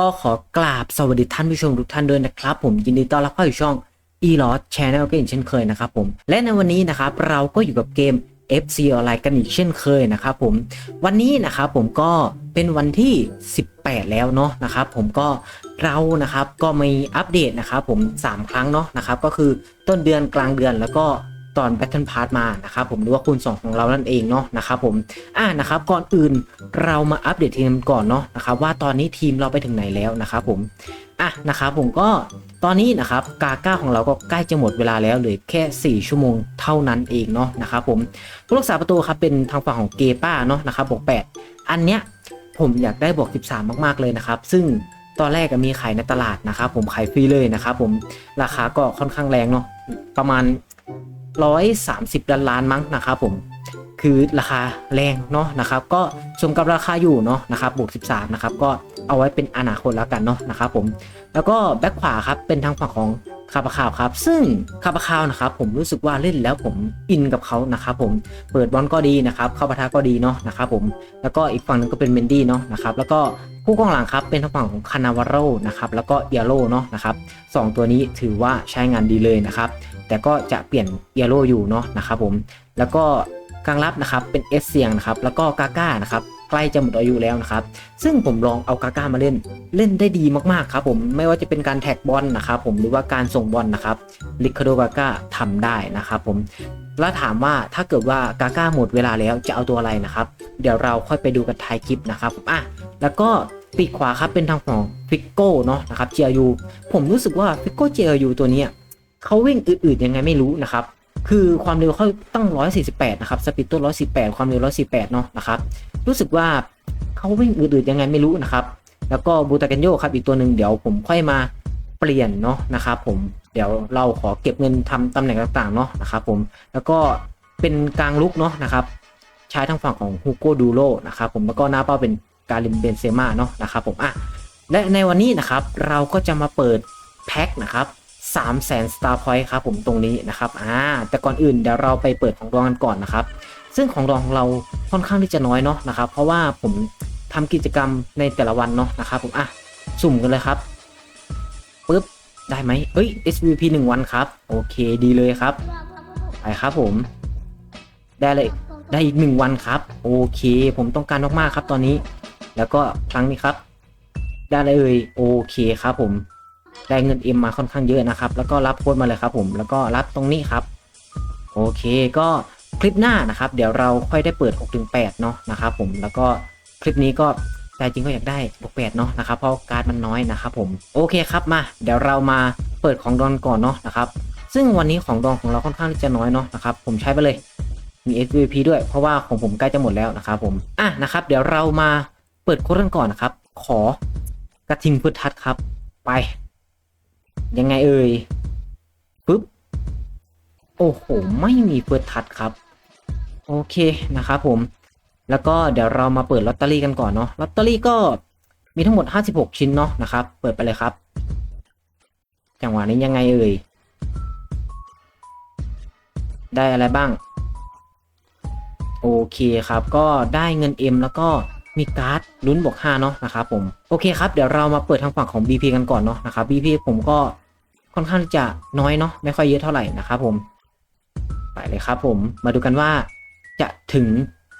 ก็ขอกราบสวัสดีท่านผู้ชมทุกท่านด้วยนะครับ ผมยินดีต้อนรับเข้าสู่ช่อง e l o s Channel ก็อย่างเช่นเคยนะครับผมและในวันนี้นะครับเราก็อยู่กับเกม FC ออนไลน์กันอีกเช่นเคยนะครับผมวันนี้นะครับผมก็เป็นวันที่ 18 แล้วเนาะนะครับผมก็เรานะครับก็มีอัปเดตนะครับผม 3 ครั้งเนาะนะครับก็คือต้นเดือนกลางเดือนแล้วก็ ตอน Battle Pass มานะครับผมหรือว่าคูณ2ของเรานั่นเองเนาะนะครับผมอ่านะครับก่อนอื่นเรามาอัปเดตทีมก่อนเนาะนะครับว่าตอนนี้ทีมเราไปถึงไหนแล้วนะครับผมอะนะครับผมก็ตอนนี้นะครับกาก้าของเราก็ใกล้จะหมดเวลาแล้วเหลือแค่ 4 ชั่วโมงเท่านั้นเองเนาะนะครับผมผู้รักษาประตูครับเป็นทางฝั่งของเกป้าเนาะนะครับบวก8อันเนี้ยผมอยากได้บวก13 มากๆเลยนะครับ ซึ่งตอนแรกก็มีขายในตลาดนะครับผมขายฟรีเลยนะครับผมราคาก็ค่อนข้างแรงเนาะประมาณ 130 ล้านล้านมั้งนะครับผมคือราคาแรงเนาะนะครับก็สมกับราคาอยู่เนาะนะครับบวก 13 นะครับก็เอาไว้เป็นอนาคตแล้วกันเนาะนะครับผมแล้วก็แบ็คขวาครับเป็นทางฝั่งของคาบาคาวครับ ซึ่งคาบาคาวนะครับผมรู้สึกว่าเล่นแล้วผมอินกับเขานะครับผมเปิดบอลก็ดีนะครับเข้าปะทะก็ดีเนาะนะครับผมแล้วก็อีกฝั่งนึงก็เป็นเมนดี้เนาะนะครับแล้วก็ผู้กองหลังครับเป็นทางฝั่งของคานาวาโรนะครับแล้วก็เอียโรเนาะนะครับสองตัวนี้ถือว่าใช้งานดีเลยนะครับ แต่ก็จะเปลี่ยนเอียโรอยู่เนาะนะครับผมแล้วก็กลางรับนะครับเป็นเอสเซียงนะครับแล้วก็กาก้านะครับใกล้จะหมดอายุแล้วนะครับ ซึ่งผมลองเอากาก้ามาเล่น เล่นได้ดีมากๆครับผม ไม่ว่าจะเป็นการแท็กบอลนะครับผม หรือว่าการส่งบอลนะครับ ลิคาโดกาก้าทำได้นะครับผม แล้วถามว่าถ้าเกิดว่ากาก้าหมดเวลาแล้วจะเอาตัวอะไรนะครับ เดี๋ยวเราค่อยไปดูกันท้ายคลิปนะครับอะแล้วก็ปีกขวาครับเป็นทางของฟิกโก้เนาะนะครับ GRU ผมรู้สึกว่าฟิกโก้ GRU ตัวเนี้ย เขาวิ่งอืดๆยังไงไม่รู้นะครับ คือความเร็วเขาตั้ง 148 นะครับ สปีดตัว148ความเร็ว148เนาะนะครับ รู้สึกว่าเขาวิ่งอืดๆยังไงไม่รู้นะครับ แล้วก็บูตาเกนโยครับอีกตัวหนึ่งเดี๋ยวผมค่อยมาเปลี่ยนเนาะนะครับผม เดี๋ยวเราขอเก็บเงินทำตำแหน่งต่างๆเนาะนะครับผม แล้วก็เป็นกลางลุกเนาะนะครับ ใช้ทางฝั่งของฮูโกดูโรนะครับผม แล้วก็หน้าเป้าเป็นการิมเบนเซม่าเนาะนะครับผม อะ และในวันนี้นะครับเราก็จะมาเปิดแพ็คนะครับ 3 0 0 0 0 0 Star Point ครับผมตรงนี้นะครับอ่าแต่ก่อนอื่นเดี๋ยวเราไปเปิดของรองกันก่อนนะครับ ซึ่งของรองของเราค่อนข้างที่จะน้อยเนาะนะครับ เพราะว่าผมทำกิจกรรมในแต่ละวันเนาะนะครับผมอะสุ่มกันเลยครับปึ๊บได้ไหมเอ้ย SVP 1 วันครับ โอเคดีเลยครับไปครับผม ได้เลยได้อีก 1 วันครับ โอเค ผมต้องการมากๆครับตอนนี้ แล้วก็ครั้งนี้ครับ ได้เลยโอเคครับผม ได้เงินเอ็มมาค่อนข้างเยอะนะครับ แล้วก็รับโค้ดมาเลยครับผมแล้วก็รับตรงนี้ครับ โอเคก็คลิปหน้านะครับ เดี๋ยวเราค่อยได้เปิด6ถึง8เนาะนะครับผมแล้วก็คลิปนี้ก็ใจจริงก็อยากได้บวก8เนาะนะครับเพราะการ์ดมันน้อยนะครับผมโอเคครับมา เดี๋ยวเรามาเปิดของดอนก่อนเนาะนะครับซึ่งวันนี้ของดองของเราค่อนข้างที่จะน้อยเนาะนะครับผมใช้ไปเลยมี SVP ด้วยเพราะว่าของผมใกล้จะหมดแล้วนะครับผมอะนะครับ เดี๋ยวเรามาเปิดโค้ดกันก่อนนะครับ ขอกระทิงพืชทัดครับไป ยังไงเอ่ยปึ๊บ โอ้โห ไม่มีเฟิร์สทัชครับ โอเคนะครับผม แล้วก็เดี๋ยวเรามาเปิดลอตเตอรี่กันก่อนเนาะ ลอตเตอรี่ก็มีทั้งหมด 56 ชิ้นเนาะนะครับ เปิดไปเลยครับ จังหวะนี้ยังไงเอ่ย ได้อะไรบ้าง โอเคครับ ก็ได้เงิน M แล้วก็มีการ์ดลุ้นบวก5เนาะนะครับผม โอเคครับ เดี๋ยวเรามาเปิดทางฝั่งของ BP กันก่อนเนาะนะครับ BP ผมก็ค่อนข้างจะน้อยเนาะไม่ค่อยเยอะเท่าไหร่นะครับผม ไปเลยครับผมมาดูกันว่าจะถึง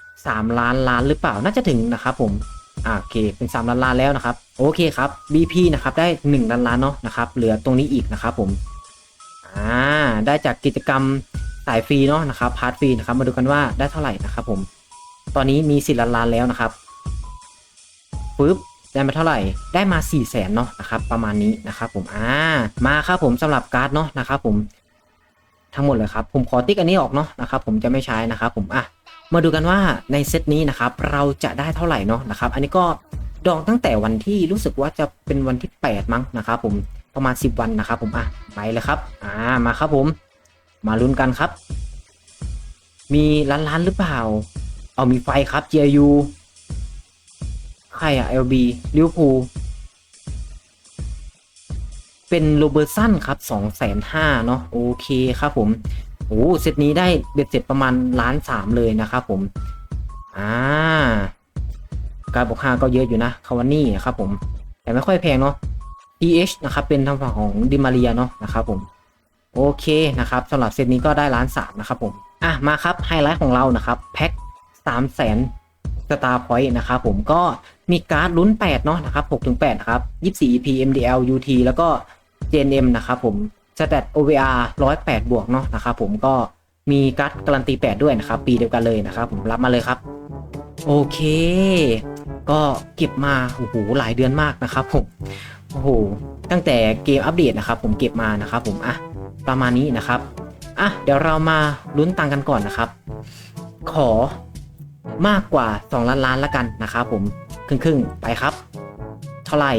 3 ล้านล้านหรือเปล่าน่าจะถึงนะครับผมโอเคเป็น 3 ล้านล้านแล้วนะครับ โอเคครับ BP นะครับได้ 1 ล้านล้านเนาะนะครับเหลือตรงนี้อีกนะครับผมอ่าได้จากกิจกรรมสายฟรีเนาะนะครับพาร์ทฟรีนะครับมาดูกันว่าได้เท่าไหร่นะครับผม ตอนนี้มีสิล้านล้านแล้วนะครับปึ๊บ ได้มาเท่าไหร่ ได้มา4ี่แสนเนาะนะครับประมาณนี้นะครับผมอ่ามาครับผมสำหรับการ์ดเนาะนะครับผมทั้งหมดเลยครับผมขอติ๊กอันนี้ออกเนาะนะครับผมจะไม่ใช้นะครับผมอะมาดูกันว่าในเซตนี้นะครับเราจะได้เท่าไหร่เนาะนะครับอันนี้ก็ดองตั้งแต่วันที่รู้สึกว่าจะเป็นวันที่ 8 มั้งนะครับผมประมาณ 10 วันนะครับผมอะไปเลยครับอ่ามาครับผม มาลุ้นกันครับ มีล้านล้านหรือเปล่า เอามีไฟครับ GIU ใครอะ LB ลิวพูเป็นโรเบอร์สันครับสองแสนห้าเนาะโอเคครับผมโอ้เซตนี้ได้เบ็ดเสร็จประมาณล้านสามเลยนะครับผม อ่า การบอกห้าก็เยอะอยู่นะคาวานี่ครับผม แต่ไม่ค่อยแพงเนาะ PH นะครับ เป็นทางฝั่งของดิมาเรียเนาะนะครับผม โอเคนะครับสำหรับเซตนี้ก็ได้ล้านสามนะครับผม อะ มาครับ ไฮไลท์ของเรานะครับ แพ็คสามแสน สตาร์พอยต์นะครับผมก็มีการ์ดลุ้น 8 เนาะนะครับ6ถึง8นะครับ24 EP MDL UT แล้วก็ JNM นะครับผมสแตท OVR 108 บวกเนาะนะครับผมก็มีการ์ดการันตี 8 ด้วยนะครับ ปีเดียวกันเลยนะครับ ผมรับมาเลยครับ โอเค ก็เก็บมาโอ้โหหลายเดือนมากนะครับผมโอ้โหตั้งแต่เกมอัปเดตนะครับ ผมเก็บมานะครับผมอะประมาณนี้นะครับอะเดี๋ยวเรามาลุ้นตังกันก่อนนะครับ ขอ มากกว่า 2 ล้านล้านละกันนะครับผมครึ่งครึ่งๆไปครับ เท่าไหร่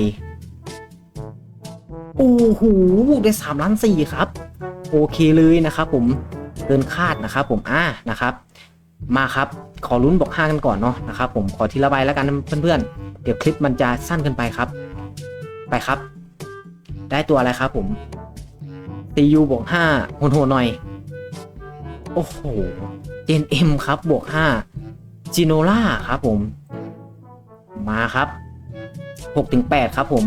โอ้โหได้3ล้านสี่ครับ โอเคเลยนะครับผมเกินคาดนะครับผมอ่านะครับ มาครับขอลุ้นบอกห้ากันก่อนเนาะนะครับผมขอทีละใบแล้วกันเพื่อนๆ เดี๋ยวคลิปมันจะสั้นเกินไปครับ ไปครับ ได้ตัวอะไรครับผม CU บวกห้าโหดๆหน่อย โอ้โหเจนเอ็มครับบวกห้า จิโนล่าครับผม มาครับหกถึงแปดครับผม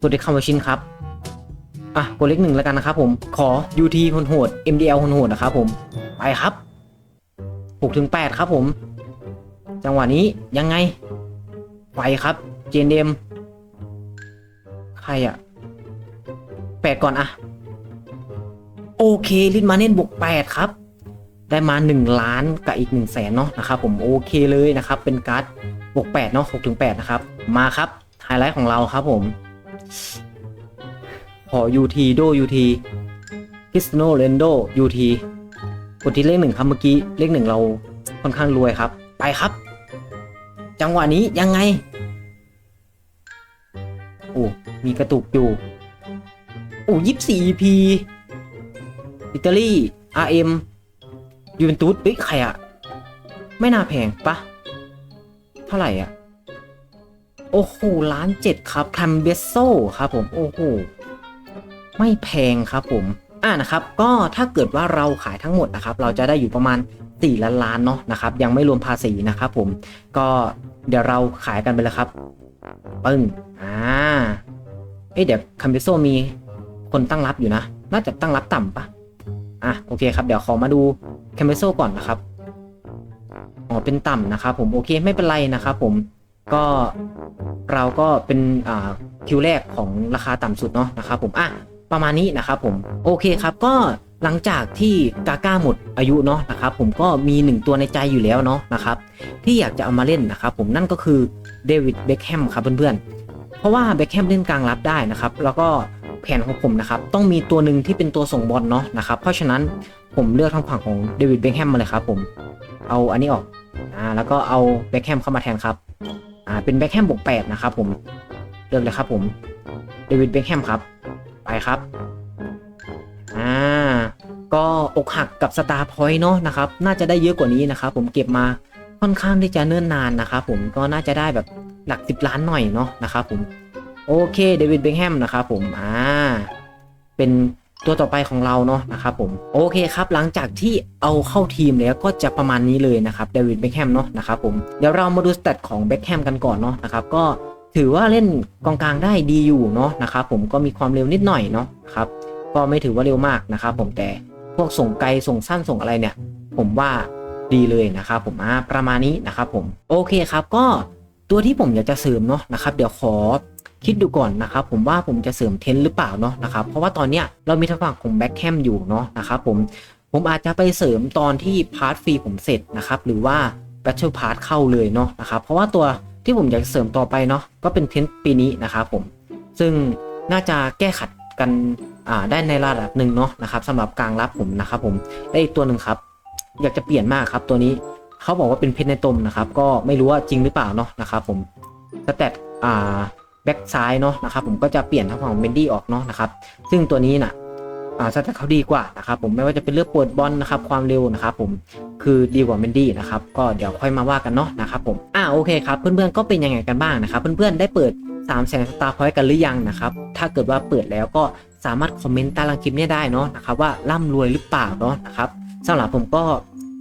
ตัวเด็กคำว่าชินครับ อะตัวเล็กหนึ่งแล้วกันนะครับผม ขอ UT โหด MDL โหดนะครับผม ไปครับหกถึงแปดครับผม จังหวะนี้ยังไง ไปครับ เจนเดม ใครอะแปดก่อนอะโอเคลินมาเน่นบวกแปดครับ ได้มา 1 ล้านกับอีก 1 0 0 0 0แสนเนาะนะครับผมโอเคเลยนะครับ เป็นการ์ดบวก8เนาะ6ถึง8นะครับ มาครับ ไฮไลท์ของเราครับผม ขอ UT โด UT คริสโนเรนโด UT กดที่เลขหนึ่งครับเมื่อกี้เลขหนึ่งเราค่อนข้างรวยครับ ไปครับ จังหวะนี้ยังไง โอ้มีกระตุกอยู่ โอ้ยี่สี่ EP อิตาลี RM ยูเวนตุสเฮ้ยใครอะไม่น่าแพงปะเท่าไหร่อะโอ้โหล้านเจ็ดครับคัมเบโซครับผมโอ้โหไม่แพงครับผมอ่านะครับ ก็ถ้าเกิดว่าเราขายทั้งหมดนะครับ เราจะได้อยู่ประมาณ4ล้านล้านเนาะนะครับ ยังไม่รวมภาษีนะครับผมก็เดี๋ยวเราขายกันไปเลยครับปึ้งอ่าเอ้ยเดี๋ยวคัมเบโซมีคนตั้งรับอยู่นะ น่าจะตั้งรับต่ำปะ อะโอเคครับเดี๋ยวขอมาดูคัมเบโซก่อนนะครับอ๋อเป็นต่ำนะครับผมโอเคไม่เป็นไรนะครับผมก็เราก็เป็นอ่าคิวแรกของราคาต่ำสุดเนาะนะครับผมอะประมาณนี้นะครับผมโอเคครับก็หลังจากที่กาก้าหมดอายุเนาะนะครับผมก็มีหนึ่งตัวในใจอยู่แล้วเนาะนะครับที่อยากจะเอามาเล่นนะครับผมนั่นก็คือเดวิดเบคแฮมครับเพื่อนๆเพราะว่าเบคแฮมเล่นกลางรับได้นะครับแล้วก็ แผนของผมนะครับ ต้องมีตัวหนึ่งที่เป็นตัวส่งบอลเนาะนะครับ เพราะฉะนั้นผมเลือกทางฝั่งของเดวิดเบคแฮมมาเลยครับผม เอาอันนี้ออก อ่า แล้วก็เอาเบคแฮมเข้ามาแทนครับ อ่า เป็นเบคแฮมบวกแปดนะครับผม เลือกเลยครับผม เดวิดเบคแฮมครับ ไปครับ อ่า ก็อกหักกับสตาร์พอยต์เนาะนะครับ น่าจะได้เยอะกว่านี้นะครับผมเก็บมาค่อนข้างที่จะเนิ่นนานนะครับผม ก็น่าจะได้แบบหลักสิบล้านหน่อยเนาะนะครับผม โอเคเดวิดเบคแฮมนะครับผมอ่าเป็นตัวต่อไปของเราเนาะนะครับผมโอเคครับหลังจากที่เอาเข้าทีมแล้วก็จะประมาณนี้เลยนะครับเดวิดเบคแฮมเนาะนะครับผมเดี๋ยวเรามาดูสเตตของเบคแฮมกันก่อนเนาะนะครับก็ถือว่าเล่นกองกลางได้ดีอยู่เนาะนะครับผมก็มีความเร็วนิดหน่อยเนาะครับก็ไม่ถือว่าเร็วมากนะครับผมแต่พวกส่งไกลส่งสั้นส่งอะไรเนี่ย ผมว่าดีเลยนะครับผมอ่าประมาณนี้นะครับผมโอเคครับก็ตัวที่ผมอยากจะเสริมเนาะนะครับเดี๋ยวขอ คิดดูก่อนนะครับผมว่าผมจะเสริมเทนหรือเปล่าเนาะนะครับเพราะว่าตอนเนี้ยเรามีทางฝั่งของแบ็คแฮมอยู่เนาะนะครับผมผมอาจจะไปเสริมตอนที่พาร์ทฟรีผมเสร็จนะครับหรือว่าแบทเทิลพาร์ทเข้าเลยเนาะนะครับเพราะว่าตัวที่ผมอยากจะเสริมต่อไปเนาะก็เป็นเทนปีนี้นะครับผมซึ่งน่าจะแก้ขัดกันได้ในระดับหนึ่งเนาะนะครับสำหรับกลางรับผมนะครับผมได้อีกตัวหนึ่งครับ อยากจะเปลี่ยนมากครับตัวนี้เขาบอกว่าเป็นเพชรในตมนะครับ ก็ไม่รู้ว่าจริงหรือเปล่าเนาะนะครับผมสแตทอ่า แบ็กซ้ายเนาะนะครับผมก็จะเปลี่ยนทางฝั่งของเบนดี้ออกเนาะนะครับซึ่งตัวนี้น่ะอ่าสแตทเขาดีกว่านะครับผมไม่ว่าจะเป็นเรื่องปวดบอลนะครับความเร็วนะครับผมคือดีกว่าเบนดี้นะครับก็เดี๋ยวค่อยมาว่ากันเนาะนะครับผมอ่าโอเคครับเพื่อนๆก็เป็นยังไงกันบ้างนะครับเพื่อนๆได้เปิด3 0 0แสนสตาร์พอยต์กันหรือยังนะครับถ้าเกิดว่าเปิดแล้วก็สามารถคอมเมนต์ใต้ล่างคลิปนี้ได้เนาะนะครับว่าร่ำรวยหรือเปล่าเนาะนะครับสำหรับผมก็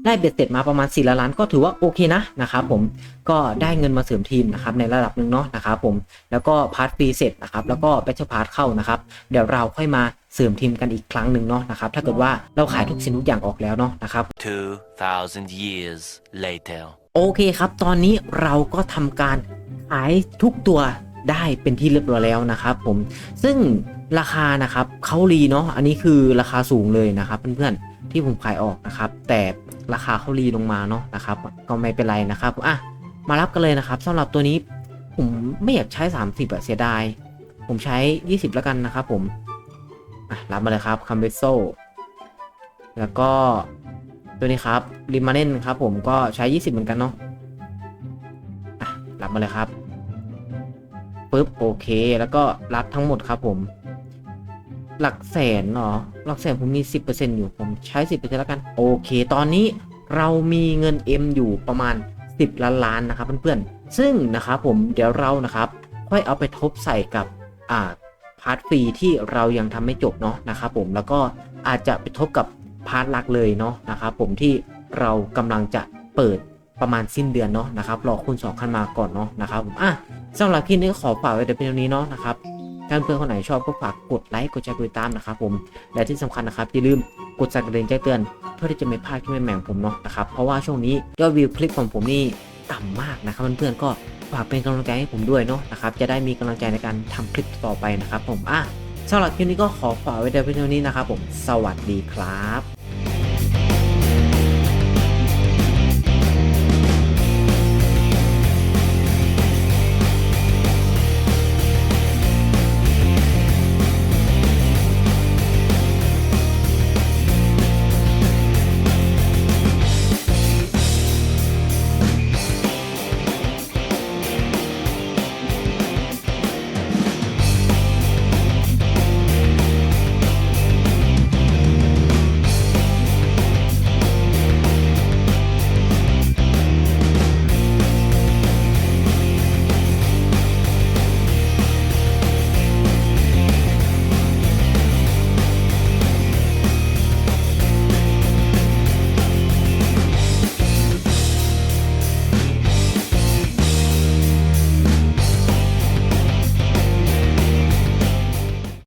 ได้เบ็ดเสร็จมาประมาณ4ล้านล้านก็ถือว่าโอเคนะนะครับผมก็ได้เงินมาเสริมทีมนะครับในระดับหนึ่งเนาะนะครับผมแล้วก็พาร์ทฟรีเสร็จนะครับแล้วก็แบทเทิลพาร์ทเข้านะครับเดี๋ยวเราค่อยมาเสริมทีมกันอีกครั้งหนึ่งเนาะนะครับถ้าเกิดว่าเราขายทุกสิ่งทุกอย่างออกแล้วเนาะนะครับ 2,000 years later. โอเคครับตอนนี้เราก็ทำการขายทุกตัวได้เป็นที่เรียบร้อยแล้วนะครับผมซึ่งราคานะครับเขารีเนาะอันนี้คือราคาสูงเลยนะครับเพื่อนๆที่ผมขายออกนะครับแต่ ราคาเขารีลงมาเนาะนะครับ ก็ไม่เป็นไรนะครับอะมารับกันเลยนะครับสำหรับตัวนี้ผมไม่อยากใช้ 30อะเสียดาย ผมใช้ 20 แล้วกันนะครับผมอะรับมาเลยครับคัมเบโซแล้วก็ตัวนี้ครับริมาเน่นครับผมก็ใช้ 20 เหมือนกันเนาะอะรับมาเลยครับปึ๊บโอเค แล้วก็รับทั้งหมดครับผม หลักแสนเนาะหลักแสนผมมี 10%อยู่ผมใช้ 10%แล้วกัน โอเค ตอนนี้เรามีเงิน M อยู่ประมาณ 10 ล้านล้านนะครับเพื่อนๆ ซึ่งนะครับผมเดี๋ยวเรานะครับค่อยเอาไปทบใส่กับอ่าพาร์ทฟรีที่เรายังทำไม่จบเนาะนะครับผมแล้วก็อาจจะไปทบกับพาร์ทหลักเลยเนาะนะครับผมที่เรากำลังจะเปิดประมาณสิ้นเดือนเนาะนะครับรอคุณสองขั้นมาก่อนเนาะนะครับผมอะสำหรับคลิปนี้ขอฝากไว้แต่เพียงเท่านี้เนาะนะครับ ถ้าเพื่อนคนไหนชอบก็ฝากกดไลค์กดแชร์กดติดตามนะครับผมและที่สำคัญนะครับอย่าลืมกดสั่นกระดิ่งแจ้งเตือน เพื่อที่จะไม่พลาดคลิปใหม่ๆของผมเนาะนะครับเพราะว่าช่วงนี้ยอดวิวคลิปของผมนี่ต่ำมากนะครับเพื่อนๆก็ฝากเป็นกำลังใจให้ผมด้วยเนาะนะครับจะได้มีกำลังใจในการทำคลิปต่อไปนะครับผมอะสำหรับคลิปนี้ก็ขอฝากไว้เพียงเท่านี้นะครับผมสวัสดีครับ